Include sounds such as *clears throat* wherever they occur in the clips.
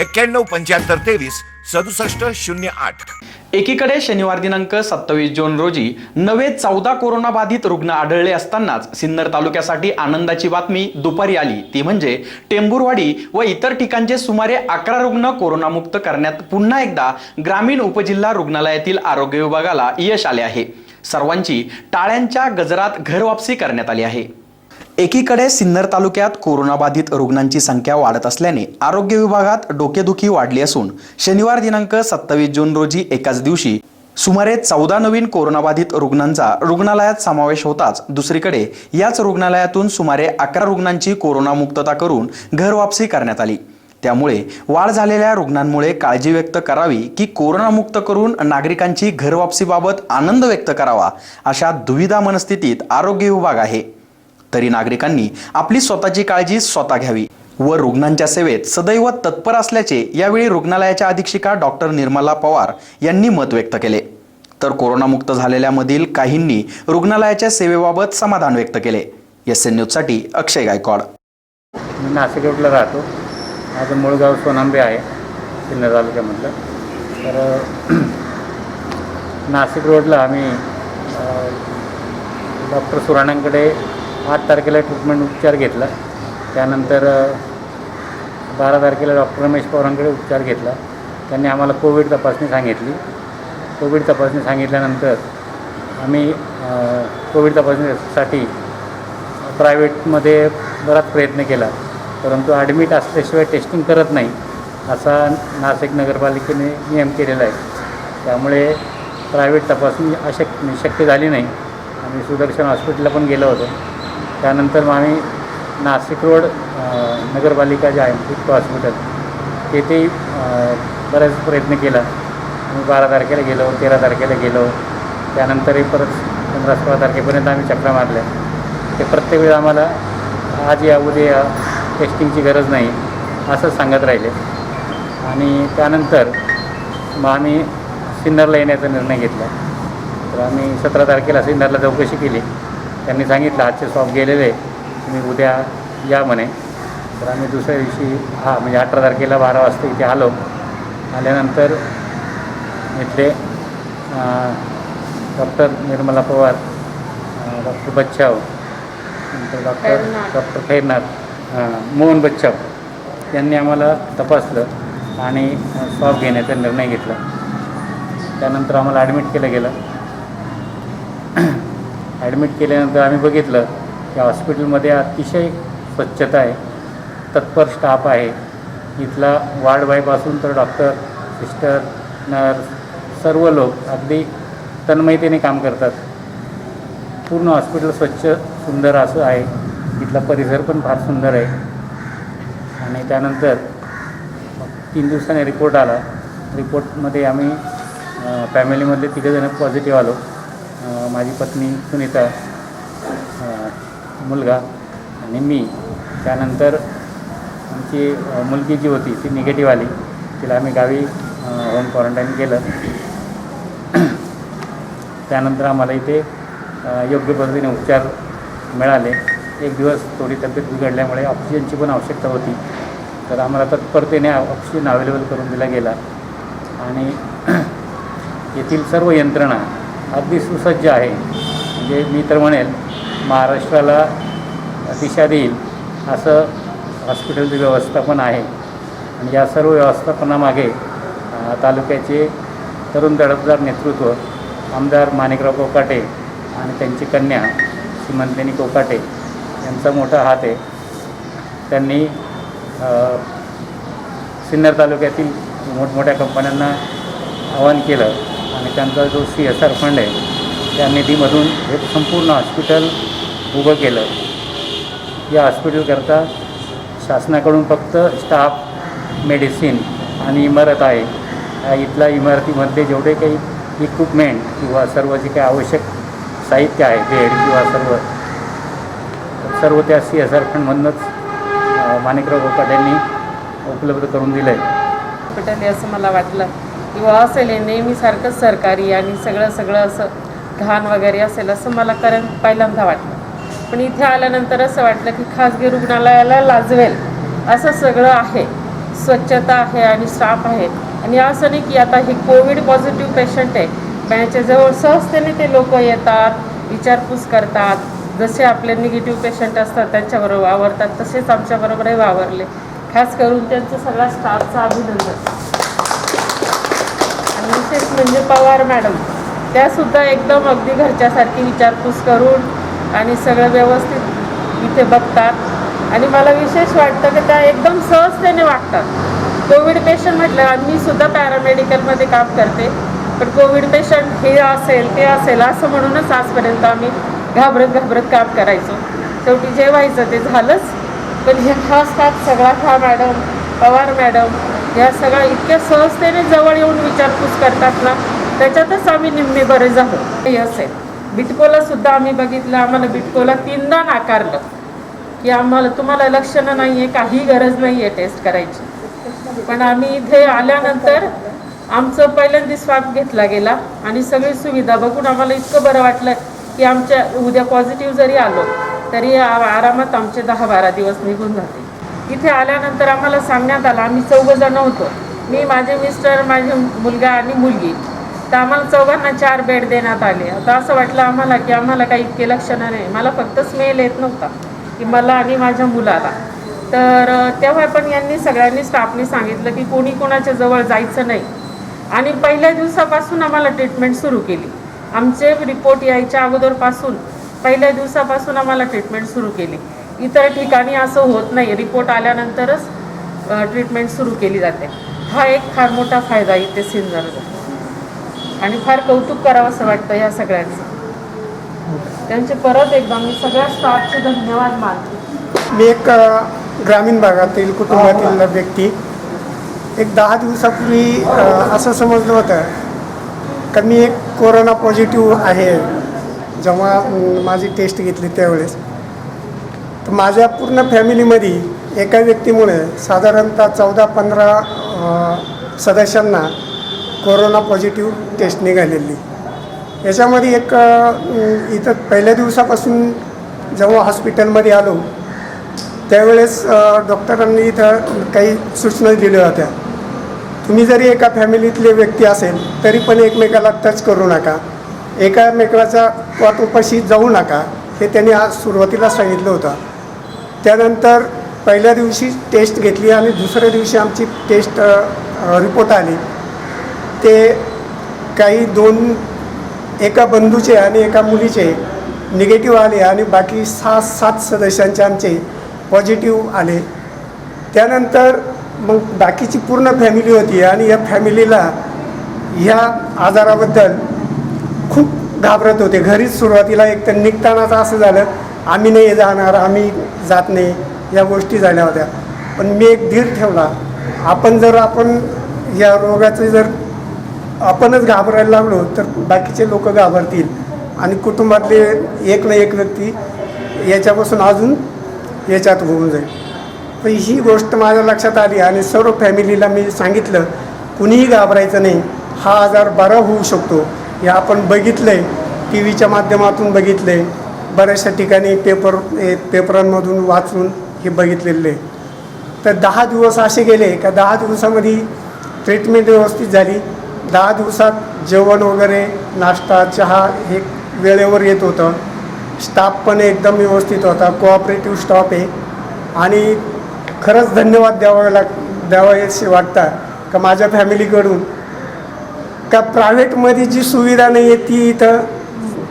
एक्क्याण्णव पंच्याहत्तर तेवीस सदुसष्ट शून्य आठ. एकीकडे शनिवार दिनांक सत्तावीस जून रोजी नवे चौदा कोरोनाबाधित रुग्ण आढळले असतानाच सिन्नर तालुक्यासाठी आनंदाची बातमी दुपारी आली. ती म्हणजे टेंभुरवाडी व इतर ठिकाणचे सुमारे अकरा रुग्ण कोरोनामुक्त करण्यात पुन्हा एकदा ग्रामीण उपजिल्हा रुग्णालयातील आरोग्य विभागाला यश आले आहे. सर्वांची टाळ्यांच्या गजरात घरवापसी करण्यात आली आहे. एकीकडे सिन्नर तालुक्यात कोरोनाबाधित रुग्णांची संख्या वाढत असल्याने आरोग्य विभागात डोकेदुखी वाढली असून शनिवार दिनांक सत्तावीस जून रोजी एकाच दिवशी सुमारे चौदा नवीन कोरोनाबाधित रुग्णांचा रुग्णालयात समावेश होताच दुसरीकडे याच रुग्णालयातून सुमारे अकरा रुग्णांची कोरोनामुक्तता करून घरवापसी करण्यात आली. त्यामुळे वाढ झालेल्या रुग्णांमुळे काळजी व्यक्त करावी की कोरोनामुक्त करून नागरिकांची घरवापसीबाबत आनंद व्यक्त करावा अशा दुविधा मनस्थितीत आरोग्य विभाग आहे. तरी नागरिकांनी आपली स्वतःची काळजी स्वतः घ्यावी व रुग्णांच्या सेवेत सदैव तत्पर असल्याचे यावेळी रुग्णालयाच्या अधीक्षिका डॉक्टर निर्मला पवार यांनी मत व्यक्त केले. तर कोरोनामुक्त झालेल्यामधील काहींनी रुग्णालयाच्या सेवेबाबत समाधान व्यक्त केले. एस एन न्यूजसाठी अक्षय गायकवाड. मी नाशिक रोडला राहतो. माझं मूळ गाव सोनांबे आहे सिन्नर तालुक्यामधलं. तर *clears throat* नाशिक रोडला आम्ही डॉक्टर सुराणांकडे आठ तारखेला ट्रीटमेंट उपचार घेतला. त्यानंतर बारा तारखेला डॉक्टर रमेश पवारांकडे उपचार घेतला. त्यांनी आम्हाला कोविड तपासणी सांगितली. कोविड तपासणी सांगितल्यानंतर आम्ही कोविड तपासणीसाठी प्रायव्हेटमध्ये बराच प्रयत्न केला. परंतु ॲडमिट असल्याशिवाय टेस्टिंग करत नाही असा नाशिक नगरपालिकेने नियम केलेला आहे. त्यामुळे प्रायव्हेट तपासणी अशक्य शक्य झाली नाही. आम्ही सुदर्शन हॉस्पिटलला पण गेलो होतो. त्यानंतर मग आम्ही नाशिक रोड नगरपालिका जे आहे तिथं हॉस्पिटल तेथे अ, बराच प्रयत्न केला. आम्ही बारा तारखेला गेलो तेरा तारखेला गेलो. त्यानंतरही परत पंधरा सोळा तारखेपर्यंत आम्ही चक्रा मारल्या. ते प्रत्येक वेळी आम्हाला आज या उद्या या टेस्टिंगची गरज नाही असंच सांगत राहिले. आणि त्यानंतर मग आम्ही सिन्नरला येण्याचा निर्णय घेतला. तर आम्ही सतरा तारखेला सिन्नरला चौकशी केली. त्यांनी सांगितलं आजचे शॉप गेलेले तुम्ही उद्या या म्हणे. तर आम्ही दुसऱ्या दिवशी हा म्हणजे अठरा तारखेला बारा वाजता इथे आलो. आल्यानंतर इथले डॉक्टर निर्मला पवार डॉक्टर बच्चाव नंतर डॉक्टर डॉक्टर खैरनाथ मोहन बच्चाव यांनी आम्हाला तपासलं आणि स्वाब घेण्याचा निर्णय घेतला. त्यानंतर आम्हाला ॲडमिट केलं गेलं. ॲडमिट केल्यानंतर आम्ही बघितलं की हॉस्पिटलमध्ये अतिशय स्वच्छता आहे. तत्पर स्टाफ आहे. इथला वार्ड बॉयपासून तर डॉक्टर सिस्टर नर्स सर्व लोक अगदी तन्मयतेने काम करतात. पूर्ण हॉस्पिटल स्वच्छ सुंदर असं आहे. इथला परिसर पण फार सुंदर आहे. आणि त्यानंतर तीन दिवसांनी रिपोर्ट आला. रिपोर्टमध्ये आम्ही फॅमिलीमधले तिघंजणं पॉझिटिव्ह आलो. माझी पत्नी सुनीता मुलगा आणि मी. त्यानंतर आमची मुलगी जी होती ती निगेटिव्ह आली. तिला आम्ही गावी होम क्वारंटाईन केलं. त्यानंतर आम्हाला इथे योग्य पद्धतीने उपचार मिळाले. एक दिवस थोडी तब्येत बिघडल्यामुळे ऑक्सिजनची पण आवश्यकता होती. तर आम्हाला तत्परतेने ऑक्सिजन अवेलेबल करून दिला गेला. आणि *clears throat* येथील सर्व यंत्रणा अगदी सुसज्ज आहे. म्हणजे मी तर म्हणेल महाराष्ट्राला दिशा देईल असं हॉस्पिटलचं व्यवस्थापन आहे. आणि या सर्व व्यवस्थापनामागे तालुक्याचे तरुण दडपदार नेतृत्व आमदार माणिकराव कोकाटे आणि त्यांची कन्या सीमंतिनी कोकाटे यांचा मोठा हात आहे. त्यांनी सिन्नर तालुक्यातील मोठमोठ्या कंपन्यांना आवाहन केलं. आणि त्यांचा जो सी एस आर फंड आहे त्या निधीमधून हे संपूर्ण हॉस्पिटल उभं केलं. या हॉस्पिटलकरता शासनाकडून फक्त स्टाफ मेडिसिन आणि इमारत आहे. या इथल्या इमारतीमध्ये जेवढे काही इक्विपमेंट किंवा सर्व जे काही आवश्यक साहित्य आहे बेड किंवा सर्व सर्व त्या सी एस आर फंडमधूनच माणिकराव गोकाट यांनी उपलब्ध करून दिलं आहे हॉस्पिटल असं मला वाटलं. किंवा असेल हे नेहमीसारखंच सरकारी आणि सगळं सगळं असं घाण वगैरे असेल असं मला कारण पहिल्यांदा वाटलं. पण इथे आल्यानंतर असं वाटलं की खाजगी रुग्णालयाला लाजवेल. असं सगळं आहे. स्वच्छता आहे आणि स्टाफ आहे. आणि असं नाही की आता हे कोविड पॉझिटिव्ह पेशंट आहे. पण याच्याजवळ सहजतेने ते लोक येतात विचारपूस करतात. जसे आपले निगेटिव्ह पेशंट असतात त्यांच्याबरोबर वावरतात तसेच आमच्याबरोबरही वावरले. खास करून त्यांचं सगळ्या स्टाफचं अभिनंदन. आणि म्हणजे पवार मॅडम त्यासुद्धा एकदम अगदी घरच्यासारखी विचारपूस करून आणि सगळं व्यवस्थित इथे बघतात. आणि मला विशेष वाटतं की त्या एकदम सहजतेने वागतात. कोविड पेशंट म्हटलं मी सुद्धा पॅरामेडिकलमध्ये काम करते. पण कोविड पेशंट हे असेल ते असेल असं म्हणूनच आजपर्यंत आम्ही घाबरत घाबरत काम करायचो. शेवटी जे व्हायचं ते झालंच. पण हे हा स्टाफ सगळा हा मॅडम पवार मॅडम या सगळ्या इतक्या सहजतेने जवळ येऊन विचारपूस करतात ना त्याच्यातच आम्ही निम्मे बरे झालो. हे असेल. बिटकोला सुद्धा आम्ही बघितलं आम्हाला बिटकोला तीनदा नाकारलं की आम्हाला तुम्हाला लक्षणं नाही आहे काही गरज नाही आहे टेस्ट करायची. पण आम्ही इथे आल्यानंतर आमचं पहिल्यांदा स्वाब घेतला गेला आणि सगळी सुविधा बघून आम्हाला इतकं बरं वाटलं की आमच्या उद्या पॉझिटिव्ह जरी आलो तरी आ- आरामात आमचे दहा बारा दिवस निघून जाते इथे आल्यानंतर आम्हाला सांगण्यात आलं आम्ही चौघं जण होतो. मी माझे मिस्टर माझे मुलगा आणि मुलगी. तर आम्हाला चौघांना चार बेड देण्यात आले. आता असं वाटलं आम्हाला की आम्हाला काही इतके लक्षणं नाही मला फक्त स्मेल येत नव्हता की मला आणि माझ्या मुलाला. तर तेव्हा पण यांनी सगळ्यांनी स्टाफने सांगितलं की कोणी कोणाच्या जवळ जायचं नाही. आणि पहिल्या दिवसापासून आम्हाला ट्रीटमेंट सुरू केली. आमचे रिपोर्ट यायच्या अगोदरपासून पहिल्या दिवसापासून आम्हाला ट्रीटमेंट सुरू केली. इतर ठिकाणी असं होत नाही. रिपोर्ट आल्यानंतरच ट्रीटमेंट सुरू केली जाते. हा एक फार मोठा फायदा इथे सिन्नरचा आणि फार कौतुक करावं असं वाटतं या सगळ्यांचं. त्यांचे परत एकदा मी सगळ्या स्टाफचे धन्यवाद मानते. मी एक ग्रामीण भागातील कुटुंबातील व्यक्ती एक दहा दिवसापूर्वी असं समजलं होतं का मी एक कोरोना पॉझिटिव्ह आहे. जेव्हा माझी टेस्ट घेतली त्यावेळेस. तर माझ्या पूर्ण फॅमिलीमध्ये एका व्यक्तीमुळे साधारणतः चौदा पंधरा सदस्यांना कोरोना पॉझिटिव्ह टेस्ट निघालेली. याच्यामध्ये एक इथं पहिल्या दिवसापासून जेव्हा हॉस्पिटलमध्ये आलो त्यावेळेस डॉक्टरांनी इथं काही सूचना दिल्या होत्या. तुम्ही जरी एका फॅमिलीतले व्यक्ती असेल तरी पण एकमेकाला टच करू नका. एकामेकाचा वाटोपाशी जाऊ नका हे त्यांनी आज सुरुवातीला सांगितलं होतं. त्यानंतर पहिल्या दिवशी टेस्ट घेतली आणि दुसऱ्या दिवशी आमची टेस्ट रिपोर्ट आली. ते काही दोन एका बंधूचे आणि एका मुलीचे निगेटिव्ह आले आणि बाकी सहा सात सदस्यांचे आमचे पॉझिटिव्ह आले. त्यानंतर मग बाकीची पूर्ण फॅमिली होती आणि या फॅमिलीला ह्या आजाराबद्दल खूप घाबरत होते. घरीच सुरुवातीला एक तर निघतानाच असं झालं आम्ही नाही जाणार आम्ही जात नाही या गोष्टी झाल्या होत्या. पण मी एक धीर ठेवला. आपण जर आपण या रोगाचं जर आपणच घाबरायला लागलो तर बाकीचे लोक घाबरतील. आणि कुटुंबातले एक ना एक व्यक्ती याच्यापासून अजून याच्यात होऊन जाईल. तर ही गोष्ट माझ्या लक्षात आली आणि सर्व फॅमिलीला मी सांगितलं कुणीही घाबरायचं नाही. हा आजार बरा होऊ शकतो. हे आपण बघितलं आहे टी व्हीच्या माध्यमातून बघितलं आहे बऱ्याचशा ठिकाणी पेपर ए, पेपरांमधून वाचून हे बघितलेले. तर दहा दिवस असे गेले का दहा दिवसामध्ये ट्रीटमेंट व्यवस्थित झाली. दहा दिवसात जेवण वगैरे नाश्ता चहा हे वेळेवर येत होतं. स्टाफ पण एकदम व्यवस्थित होता. कोऑपरेटिव्ह स्टाफ आहे. आणि खरंच धन्यवाद द्यावा लाग द्यावायचे वाटतात का माझ्या फॅमिलीकडून का प्रायव्हेटमध्ये जी सुविधा नाही आहे ती इथं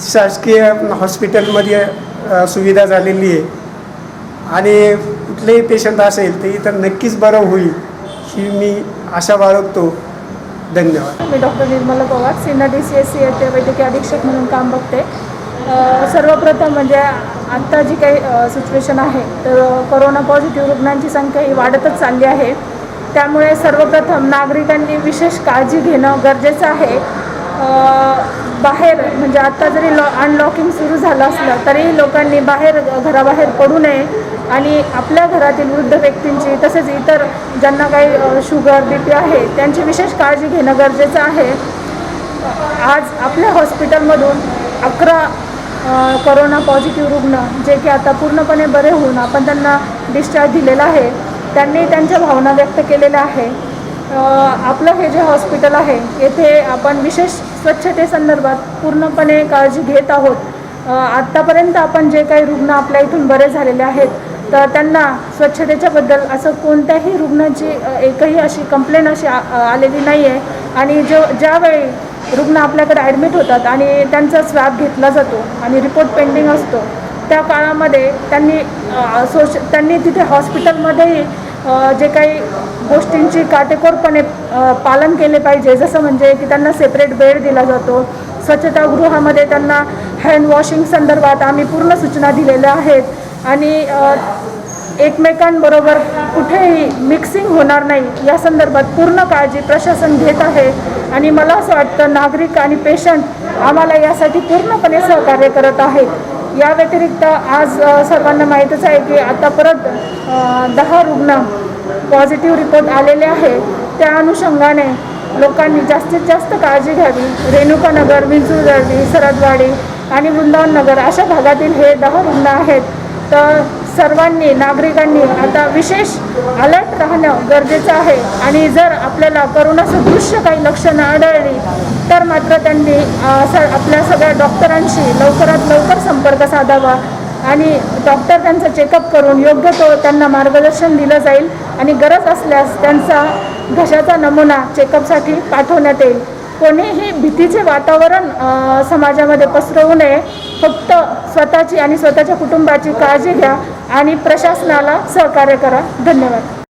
शासकीय हॉस्पिटलमध्ये सुविधा झालेली आहे. आणि कुठलेही पेशंट असेल ते इथं नक्कीच बरं होईल ही मी आशा बाळगतो. धन्यवाद. मी doctor Nirmala Pawar Sinha D C S C येथे वैद्यकीय अधीक्षक म्हणून काम बघते. सर्वप्रथम म्हणजे आत्ता जी काही सिच्युएशन आहे तर कोरोना पॉझिटिव्ह रुग्णांची संख्या ही वाढतच चालली आहे. त्यामुळे सर्वप्रथम नागरिकांनी विशेष काळजी घेणं गरजेचं आहे. बाहेर म्हणजे आत्ता जरी लॉ अनलॉकिंग सुरू झालं असलं तरीही लोकांनी बाहेर घराबाहेर पडू नये. आणि आपल्या घरातील वृद्ध व्यक्तींची तसेच इतर ज्यांना काही शुगर बी पी आहे त्यांची विशेष काळजी घेणं गरजेचं आहे. आज आपल्या हॉस्पिटलमधून अकरा करोना पॉझिटिव्ह रुग्ण जे की आता पूर्णपणे बरे होऊन आपण त्यांना डिस्चार्ज दिलेला आहे त्यांनी त्यांच्या भावना व्यक्त केलेल्या आहे. आपलं हे जे हॉस्पिटल आहे येथे आपण विशेष स्वच्छतेसंदर्भात पूर्णपणे काळजी घेत आहोत. आत्तापर्यंत आपण जे काही रुग्ण आपल्या इथून बरे झालेले आहेत तर त्यांना स्वच्छतेच्याबद्दल असं कोणत्याही रुग्णाची एकही अशी कंप्लेंट अशी आ- आलेली नाही आहे आणि जो ज्यावेळी रुग्ण आपल्याकडे ॲडमिट होतात आणि त्यांचा स्वॅब घेतला जातो आणि रिपोर्ट पेंडिंग असतो त्या काळामध्ये त्यांनी सोश त्यांनी तिथे हॉस्पिटलमध्येही जे काही गोष्टींची काटेकोरपणे पालन केले पाहिजे. जसं म्हणजे की त्यांना सेपरेट बेड दिला जातो. स्वच्छतागृहामध्ये त्यांना हँड वॉशिंग संदर्भात आम्ही पूर्ण सूचना दिलेल्या आहेत. आणि एकमेकांबरोबर कुठेही मिक्सिंग होणार नाही. या संदर्भात पूर्ण काळजी प्रशासन घेत आहे. आणि मला असं वाटतं नागरिक आणि पेशंट आम्हाला यासाठी पूर्णपणे सहकार्य करत आहेत. या व्यतिरिक्त आज सर्वांना माहीतच आहे की आता परत दहा रुग्ण पॉझिटिव्ह रिपोर्ट आलेले आहे. त्या अनुषंगाने लोकांनी जास्तीत जास्त काळजी घ्यावी. रेणुकानगर विंचूरदर्वी सरदवाडी आणि वृंदावन नगर अशा भागातील हे दहा रुग्ण आहेत. तर सर्वांनी नागरिकांनी आता विशेष अलर्ट राहणं गरजेचं आहे. आणि जर आपल्याला करोना सदृश्य काही लक्षणं आढळली तर मात्र त्यांनी आपल्या सगळ्या डॉक्टरांशी लवकरात लवकर संपर्क साधावा. आणि डॉक्टर त्यांचं चेकअप करून योग्य तो त्यांना मार्गदर्शन दिलं जाईल. आणि गरज असल्यास त्यांचा घशाचा नमुना चेकअपसाठी पाठवण्यात येईल. कोणीही भीतीचे वातावरण समाजामध्ये पसरवू नये. फक्त स्वतःची आणि स्वतःच्या कुटुंबाची काळजी घ्या. आणि प्रशासनाला सहकार्य करा. धन्यवाद.